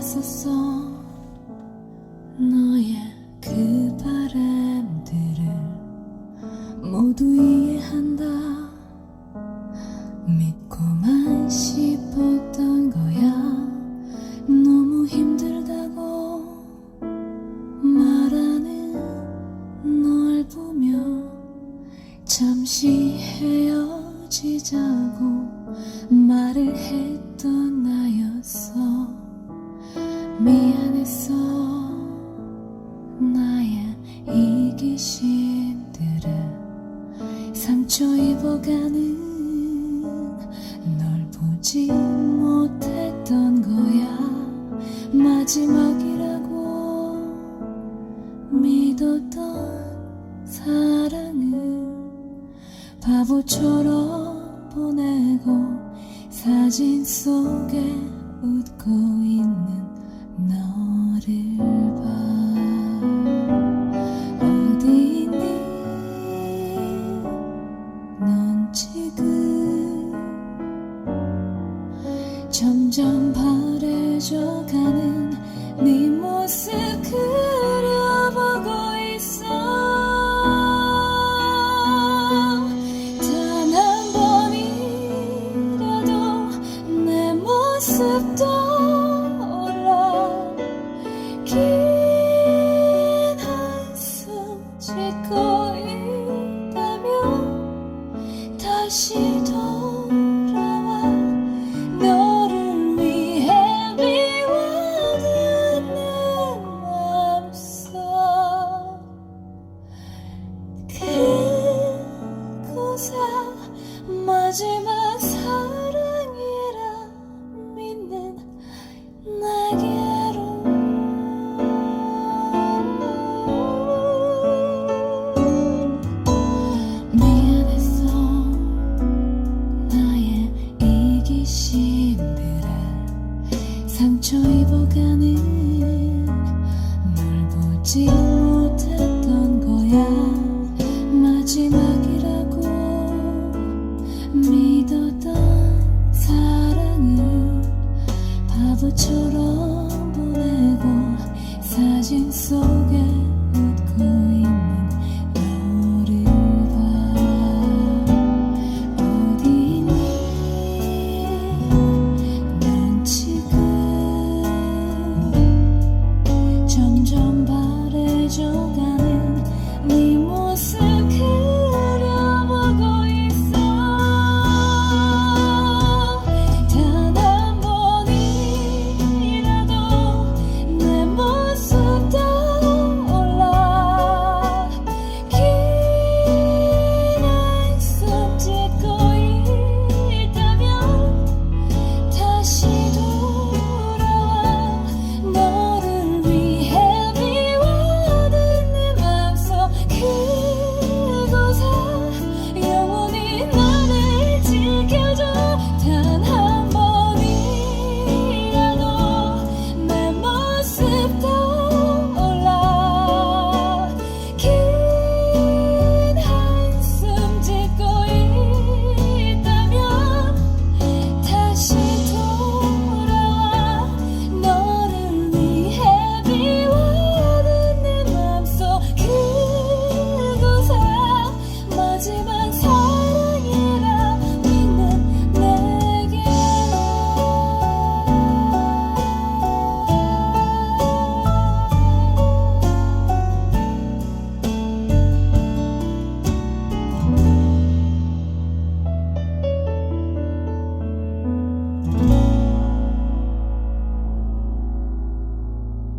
나섰어 너의 그 바람들을 모두 이해한다. 믿고만 싶었던 거야. 너무 힘들다고 말하는 널 보며 잠시 헤어지자고 말을 했던 나였어 미안했어. 나의 이기심들을 상처 입어가는 널 보지 못했던 거야. 마지막이라고 믿었던 사랑을 바보처럼 보내고 사진 속에 웃고 있는 점점 바래져가는 네 상처 입어가는 널 보지 못했던 거야. 마지막이라고 믿었던 사랑을 바보처럼 보내고 사진 속에